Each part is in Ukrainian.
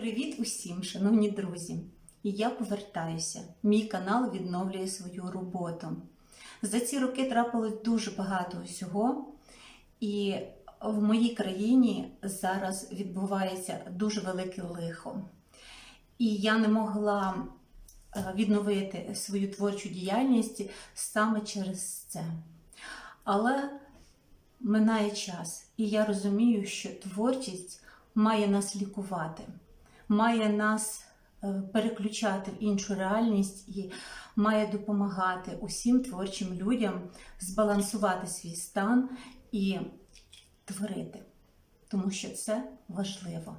Привіт усім, шановні друзі! І я повертаюся. Мій канал відновлює свою роботу. За ці роки трапилось дуже багато усього, і в моїй країні зараз відбувається дуже велике лихо. І я не могла е, відновити свою творчу діяльність саме через це. Але минає час, і я розумію, що творчість має нас лікувати, має нас е, переключати в іншу реальність і має допомагати усім творчим людям збалансувати свій стан і творити, тому що це важливо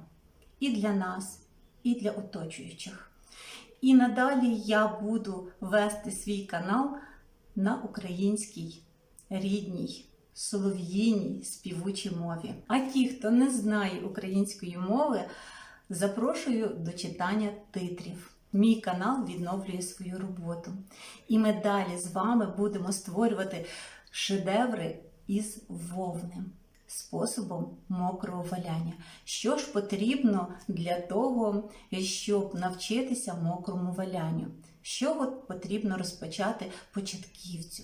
і для нас, і для оточуючих. І надалі я буду вести свій канал на українській рідній, солов'їній співучій мові. А ті, хто не знає української мови, запрошую до читання титрів. Мій канал відновлює свою роботу. І ми далі з вами будемо створювати шедеври із вовни способом мокрого валяння. Що ж потрібно для того, щоб навчитися мокрому валянню? Чого потрібно розпочати початківцю?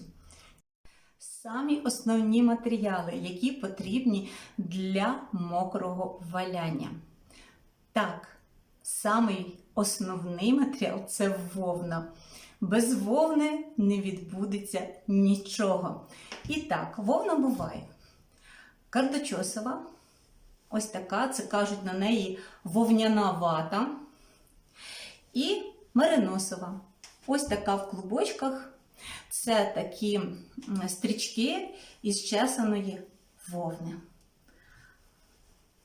Самі основні матеріали, які потрібні для мокрого валяння. Так, самий основний матеріал це вовна. Без вовни не відбудеться нічого. І так, вовна буває кардочосова, ось така, це кажуть на неї вовняна вата. І мериносова. Ось така в клубочках. Це такі стрічки із чесаної вовни.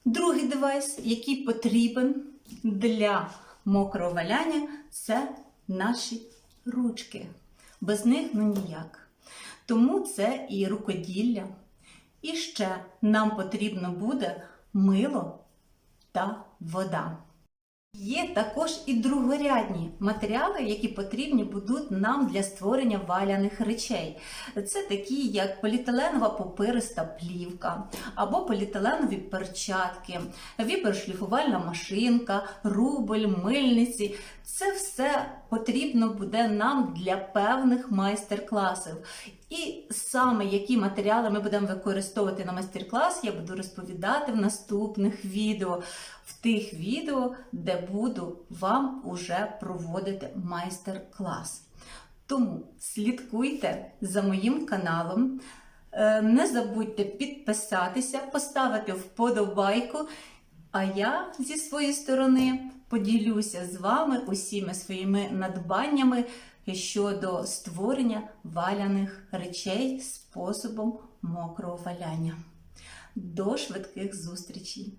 Другий девайс, який потрібен для мокрого валяння, це наші ручки. Без них ну ніяк. Тому це і рукоділля. І ще нам потрібно буде мило та вода. Є також і другорядні матеріали, які потрібні будуть нам для створення валяних речей. Це такі, як поліетиленова попириста плівка, або поліетиленові перчатки, вібершліфувальна машинка, рубль, мильниці. Це все потрібно буде нам для певних майстер-класів. І саме які матеріали ми будемо використовувати на майстер-клас, я буду розповідати в наступних відео, в тих відео, де буду вам уже проводити майстер-клас. Тому слідкуйте за моїм каналом. Е, Не забудьте підписатися, поставити вподобайку. А я зі своєї сторони поділюся з вами усіма своїми надбаннями щодо створення валяних речей способом мокрого валяння. До швидких зустрічей!